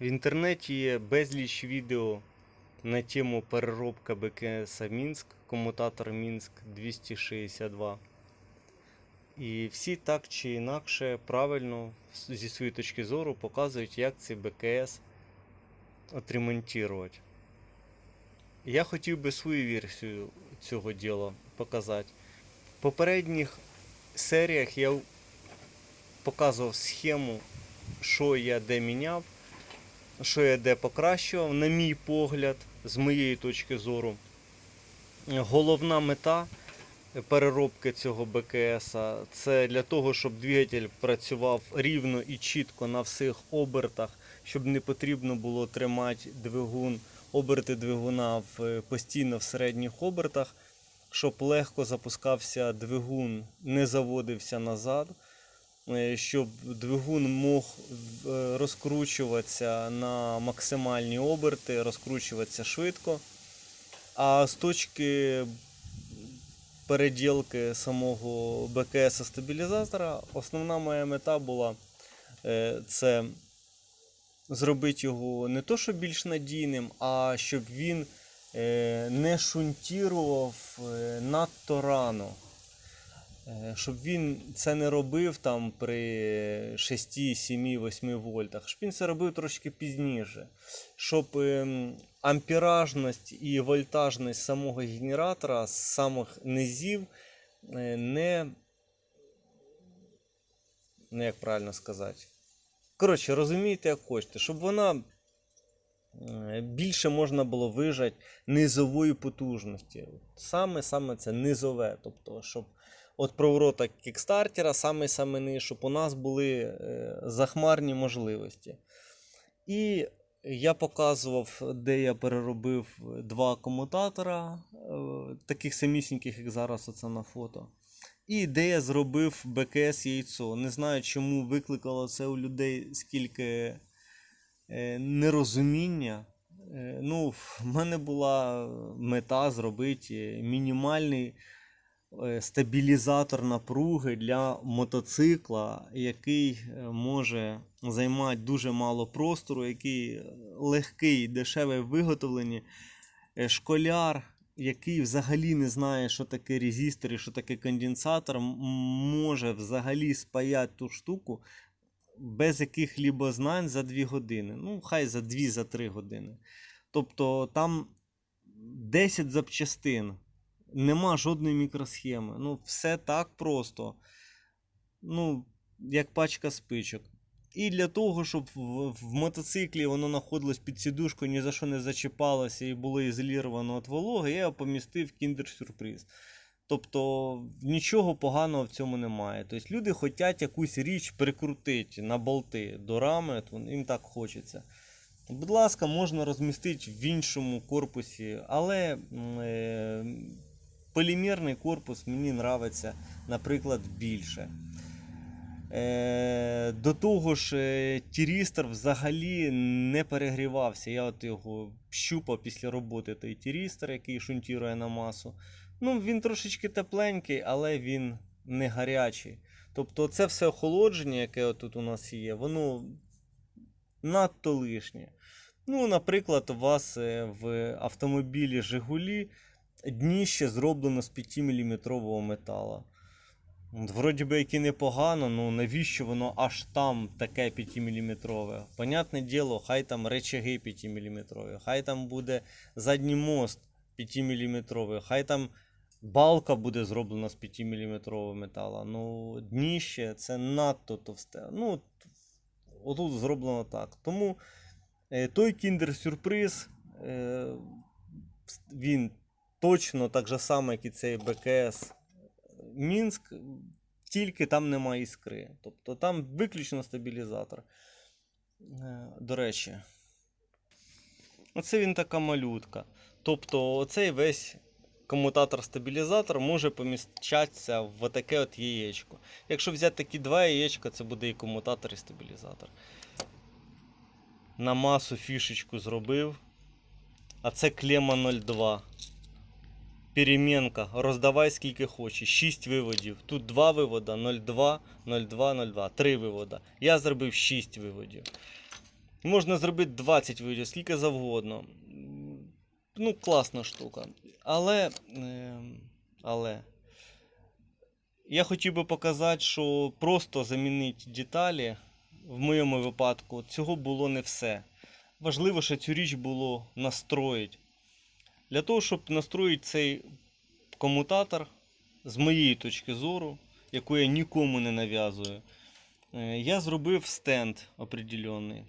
В інтернеті є безліч відео на тему переробка БКС Мінськ, комутатор Мінськ 262. І всі так чи інакше правильно зі своєї точки зору показують, як цей БКС отремонтувати. Я хотів би свою версію цього діла показати. В попередніх серіях я показував схему, що я де міняв, що я де покращував, на мій погляд, з моєї точки зору. Головна мета переробки цього БКС це для того, щоб двигатель працював рівно і чітко на всіх обертах, щоб не потрібно було тримати двигун, оберти двигуна в, е, постійно в середніх обертах, щоб легко запускався двигун, не заводився назад щоб двигун мог е, розкручуватися на максимальні оберти, розкручуватися швидко. А з точки переділки самого БКС стабілізатора, основна моя мета була е, це зробити його не то, що більш надійним, а щоб він е, не шунтірував е, надто рано. Е, Щоб він це не робив там при 6, 7, 8 вольтах, щоб він це робив трошки пізніше. Щоб ем, амперажність і вольтажність самого генератора з самих низів е, не. Ну, як правильно сказати. Коротше, розумієте, як хочете, щоб вона е, більше можна було вижати низової потужності. Саме саме це низове. Тобто, щоб от проворота кікстартера, саме саме низ, щоб у нас були е, захмарні можливості. І я показував, де я переробив два комутатора, е, таких самісіньких, як зараз оце на фото. І де я зробив БКС яйцо. Не знаю, чому викликало це у людей скільки е, нерозуміння. Ну, в мене була мета зробити мінімальний стабілізатор напруги для мотоцикла, який е, може займати дуже мало простору, який е, легкий, дешевий в. Е, Школяр, який взагалі не знає, що таке резистор і що таке конденсатор, може взагалі спаяти ту штуку без яких-либо знань за 2 години. Ну, хай за 2-3 години. Тобто там 10 запчастин, нема жодної мікросхеми. Ну, все так просто. Ну, як пачка спичок. І для того, щоб в, в мотоциклі воно знаходилось під сідушкою, ні за що не зачіпалося і було ізоліровано від вологи, я помістив кіндер-сюрприз. Тобто нічого поганого в цьому немає. Тобто люди хочуть якусь річ прикрутити на болти до рами, їм так хочеться. Будь ласка, можна розмістити в іншому корпусі, але е, полімерний корпус мені нравиться, наприклад, більше. Е, до того ж, е, тірістер взагалі не перегрівався. Я от його щупав після роботи той тірістер, який шунтірує на масу. Ну, він трошечки тепленький, але він не гарячий. Тобто, це все охолодження, яке тут у нас є, воно надто лишнє. Ну, наприклад, у вас е, в автомобілі Жигулі дніще зроблено з 5-мм металу. Вроді би як і непогано, ну навіщо воно аж там таке 5-мм? Понятне діло, хай там речаги 5-мм, хай там буде задній мост 5-мм, хай там балка буде зроблена з 5-мм металу. Ну, дніще це надто товсте. Ну, от- отут зроблено так. Тому е, той кіндер-сюрприз, е, він точно так же само, як і цей БКС Мінськ, тільки там немає іскри. Тобто там виключно стабілізатор. Е, До речі, оце він така малютка. Тобто, оцей весь комутатор-стабілізатор може поміщатися в таке от яєчко. Якщо взяти такі два яєчка, це буде і комутатор, і стабілізатор. На масу фішечку зробив. А це клема 02 перемінка, роздавай скільки хочеш. 6 виводів. Тут 2 вивода, 0,2, 0,2, 0,2. 3 вивода. Я зробив 6 виводів. Можна зробити 20 відео, скільки завгодно. Ну, класна штука. Але. е, але. Я хотів би показати, що просто замінити деталі в моєму випадку цього було не все. Важливо, що цю річ було настроїти. Для того, щоб настроїти цей комутатор, з моєї точки зору, яку я нікому не нав'язую, е, я зробив стенд определенний.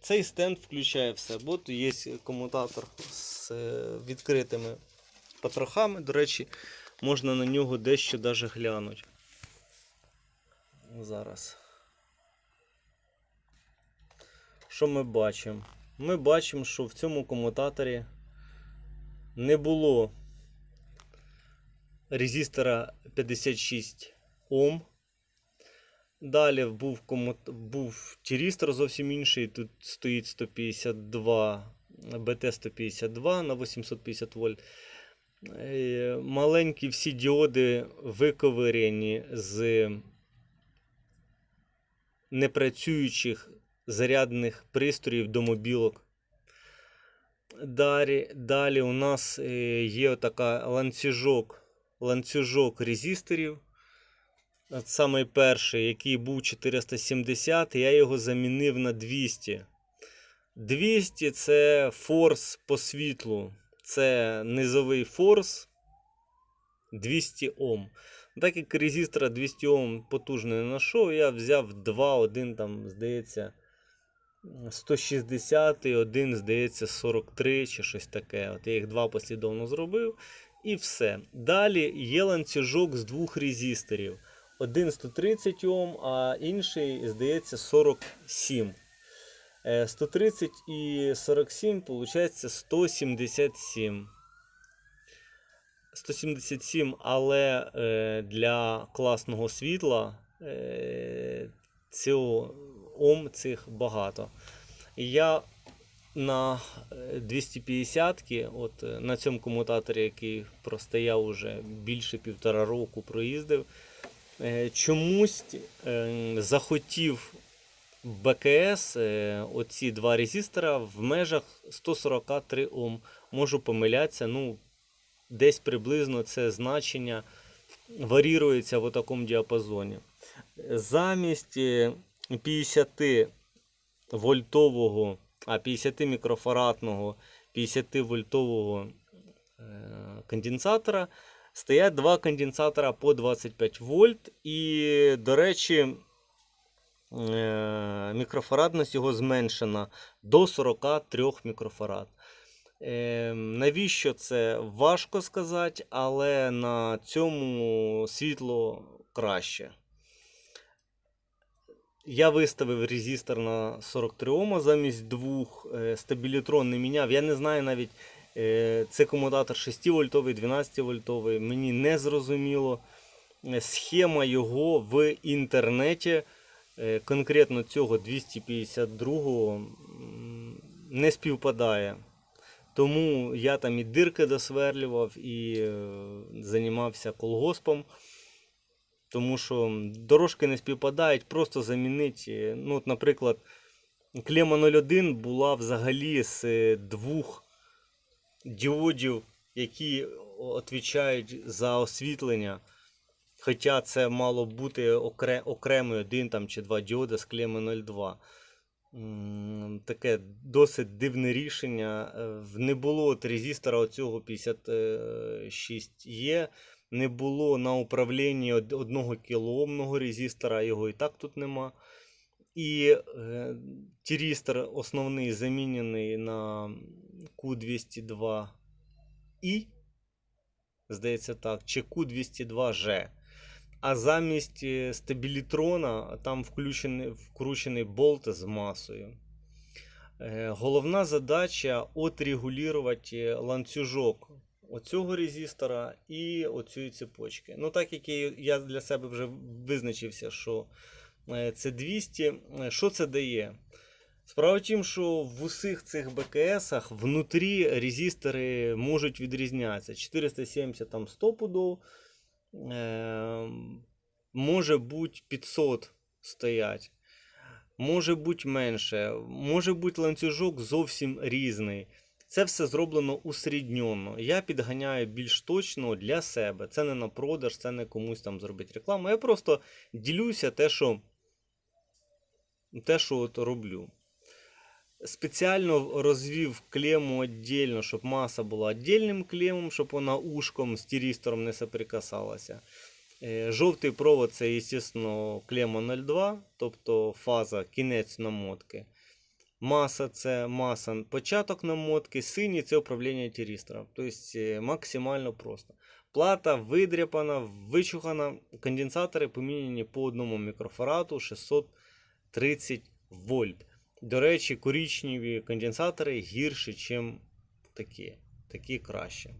Цей стенд включає все. От є комутатор з е, відкритими потрохами. До речі, можна на нього дещо даже глянути. Зараз. Що ми бачимо? Ми бачимо, що в цьому комутаторі не було резистора 56 Ом. Далі був, комут... був тірістор зовсім інший. Тут стоїть 152 BT152 на 850 вольт. Е, Маленькі всі діоди виковирені з непрацюючих зарядних пристроїв до мобілок. Далі, далі у нас е, є така ланцюжок, ланцюжок резисторів. От Самий перший, який був 470, я його замінив на 200. 200 це форс по світлу. Це низовий форс 200 Ом. Так як резистора 200 Ом потужно не знайшов, я взяв 2, один там, здається, 160 і один, здається, 43 чи щось таке. От я їх два послідовно зробив. І все. Далі є ланцюжок з двох резисторів. Один 130 Ом, а інший, здається, 47. Е, 130 і 47, виходить 177. 177, але е, для класного світла е, цього Ом цих багато. І я на 250 от е, на цьому комутаторі, який простояв уже більше півтора року, проїздив, е, чомусь е, захотів БКС е, оці два резистора в межах 143 Ом. Можу помилятися, ну, десь приблизно це значення варірується в такому діапазоні. Замість е, 50 вольтового, а 50 мікрофарадного 50 вольтового е, конденсатора стоять два конденсатора по 25 вольт. І, до речі, е, мікрофарадність його зменшена до 43 мікрофарад. Е, навіщо це важко сказати, але на цьому світло краще. Я виставив резистор на 43 Ома замість двох. е, Стабілітрон не міняв. Я не знаю навіть, е, це комутатор 6 вольтовий, 12 вольтовий. Мені не зрозуміло. Е, Схема його в інтернеті, конкретно цього 252 м, не співпадає. Тому я там і дирки досверлював, і займався колгоспом. Тому що дорожки не співпадають, просто замінити. Ну, от, наприклад, клема 01 була взагалі з е, двох діодів, які відповідають за освітлення. Хоча це мало бути окремий один там, чи два діоди з клеми 02. Таке досить дивне рішення. Е, Не було от резистора оцього 56Е, не було на управлінні од- одного кілоомного резистора, його і так тут нема. І е, тірістор основний замінений на Q202i, здається так, чи Q202G. А замість е, стабілітрона там включений, вкручений болт з масою. Е, Головна задача отрегулювати ланцюжок оцього резистора і оцієї цепочки. Ну, так як я- для себе вже визначився, що е, це 200. Е, Що це дає? Справа в тім, що в усіх цих БКСах внутрі резистори можуть відрізнятися. 470 там 100 пудов, е, може бути 500 стоять. може бути менше, може бути ланцюжок зовсім різний. Це все зроблено усрідньоно. Я підганяю більш точно для себе. Це не на продаж, це не комусь там зробити рекламу. Я просто ділюся те, що, те, що от роблю. Спеціально розвів клему віддільно, щоб маса була віддільним клемом, щоб вона ушком з тірістором не соприкасалася. Е, Жовтий провод це, звісно, клема 02, тобто фаза кінець намотки. Маса це маса початок намотки, синій це управління тірістором. Тобто е, максимально просто. Плата видряпана, вичухана, конденсатори поміняні по одному мікрофарату 630 вольт. До речі, коричневі конденсатори гірші, ніж такі. Такі краще.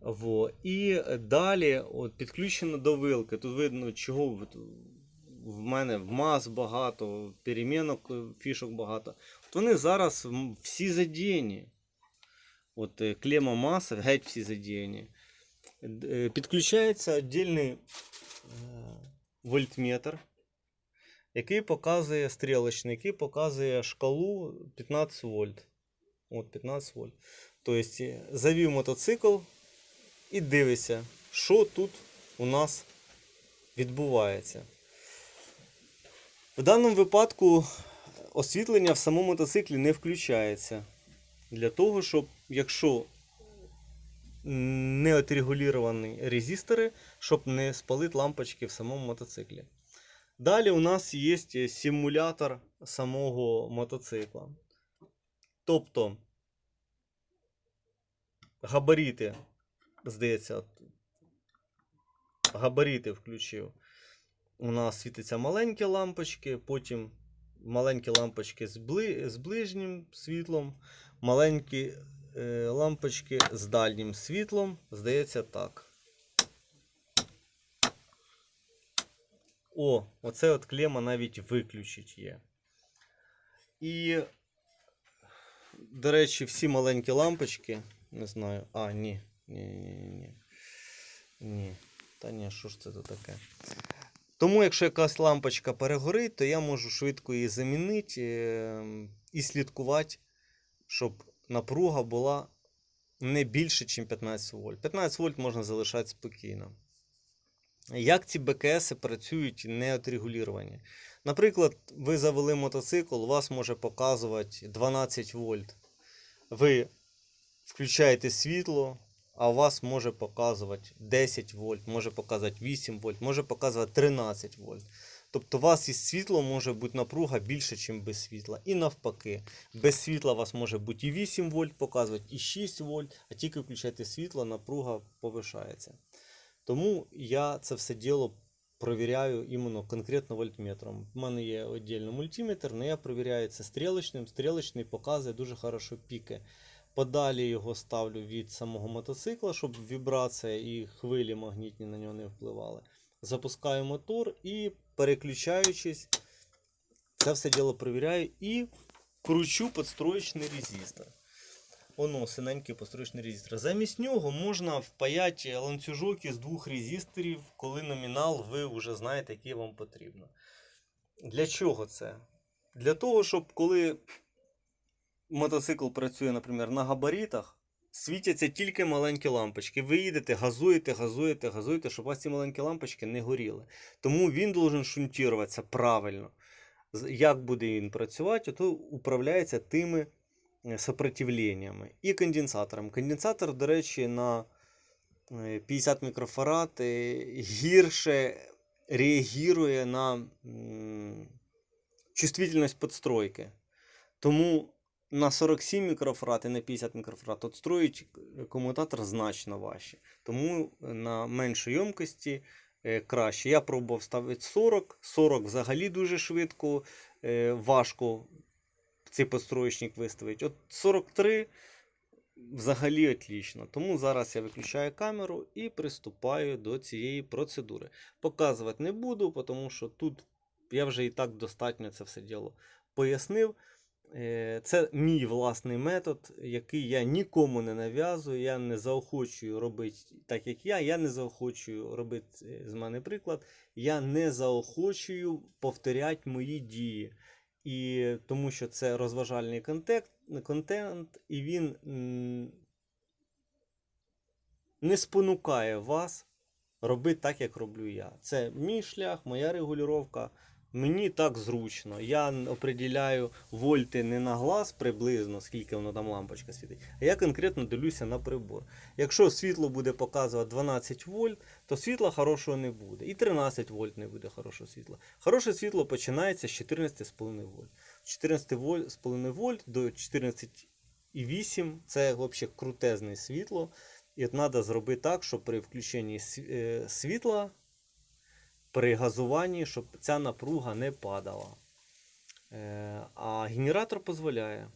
Во. І далі от, підключено до вилки. Тут видно, чого в мене мас багато, перемінок, е, фішок багато. От вони зараз всі задіяні. От е, клема маса, геть всі задіяні. Е, Підключається віддільний вольтметр, який показує стрілочний, який показує шкалу 15 вольт. От 15 вольт. Тобто завів мотоцикл і дивися, що тут у нас відбувається. В даному випадку освітлення в самому мотоциклі не включається. Для того, щоб якщо не отрегуліровані резистори, щоб не спалити лампочки в самому мотоциклі. Далі у нас є симулятор самого мотоцикла. Тобто габарити, здається, от, габарити включив. У нас світяться маленькі лампочки, потім маленькі лампочки з, бли... з ближнім світлом, маленькі е, лампочки з дальнім світлом. Здається так. О, оце от клема навіть виключить є. І, до речі, всі маленькі лампочки. Не знаю. А, ні. Ні, ні, ні, ні. Ні. Та ні, що ж це тут таке? Тому, якщо якась лампочка перегорить, то я можу швидко її замінити е, і слідкувати, щоб напруга була не більше, ніж 15 вольт. 15 вольт можна залишати спокійно. Як ці БКС працюють не отрегуліровані? Наприклад, ви завели мотоцикл, у вас може показувати 12 вольт. Ви включаєте світло, а у вас може показувати 10 вольт, може показувати 8 вольт, може показувати 13 вольт. Тобто у вас із світлом може бути напруга більше, ніж без світла. І навпаки, без світла у вас може бути і 8 вольт показувати, і 6 вольт, а тільки включаєте світло, напруга повишається. Тому я це все діло провіряю іменно конкретно вольтметром. У мене є віддільний мультиметр, але я провіряю це стрілочним. Стрілочний показує дуже хорошо піки. Подалі його ставлю від самого мотоцикла, щоб вібрація і хвилі магнітні на нього не впливали. Запускаю мотор і переключаючись, це все діло перевіряю і кручу підстроєчний резистор. Оно, синенький підстроєчний резистор. Замість нього можна впаяти ланцюжок із двох резисторів, коли номінал ви вже знаєте, який вам потрібно. Для чого це? Для того, щоб коли мотоцикл працює, наприклад, на габаритах, світяться тільки маленькі лампочки. Ви їдете, газуєте, газуєте, газуєте, щоб у вас ці маленькі лампочки не горіли. Тому він должен шунтуватися правильно. Як буде він працювати, то управляється тими е, сопротивленнями і конденсатором. Конденсатор, до речі, на е, 50 мікрофарад е, гірше реагує на чувствительність підстройки. Тому на 47 мікрофарад і на 50 мікрофарад от строїть комутатор значно важче. Тому на меншій ємкості е, краще. Я пробував ставити 40. 40 взагалі дуже швидко, е, важко цей підстроєчник виставити. От 43 взагалі отлично. Тому зараз я виключаю камеру і приступаю до цієї процедури. Показувати не буду, тому що тут я вже і так достатньо це все діло пояснив. Е, Це мій власний метод, який я нікому не нав'язую. Я не заохочую робити так, як я. Я не заохочую робити е, з мене приклад. Я не заохочую повторяти мої дії. І тому що це розважальний контент, контент і він не спонукає вас робити так, як роблю я. Це мій шлях, моя регулювання. Мені так зручно. Я определяю вольти не на глаз приблизно, скільки воно там лампочка світить, а я конкретно дивлюся на прибор. Якщо світло буде показувати 12 вольт, то світла хорошого не буде. І 13 вольт не буде хорошого світла. Хороше світло починається з 14,5 вольт. 14,5 вольт до 14,8 це взагалі крутезне світло. І от треба зробити так, щоб при включенні е, світла при газуванні, щоб ця напруга не падала. Е, А генератор дозволяє.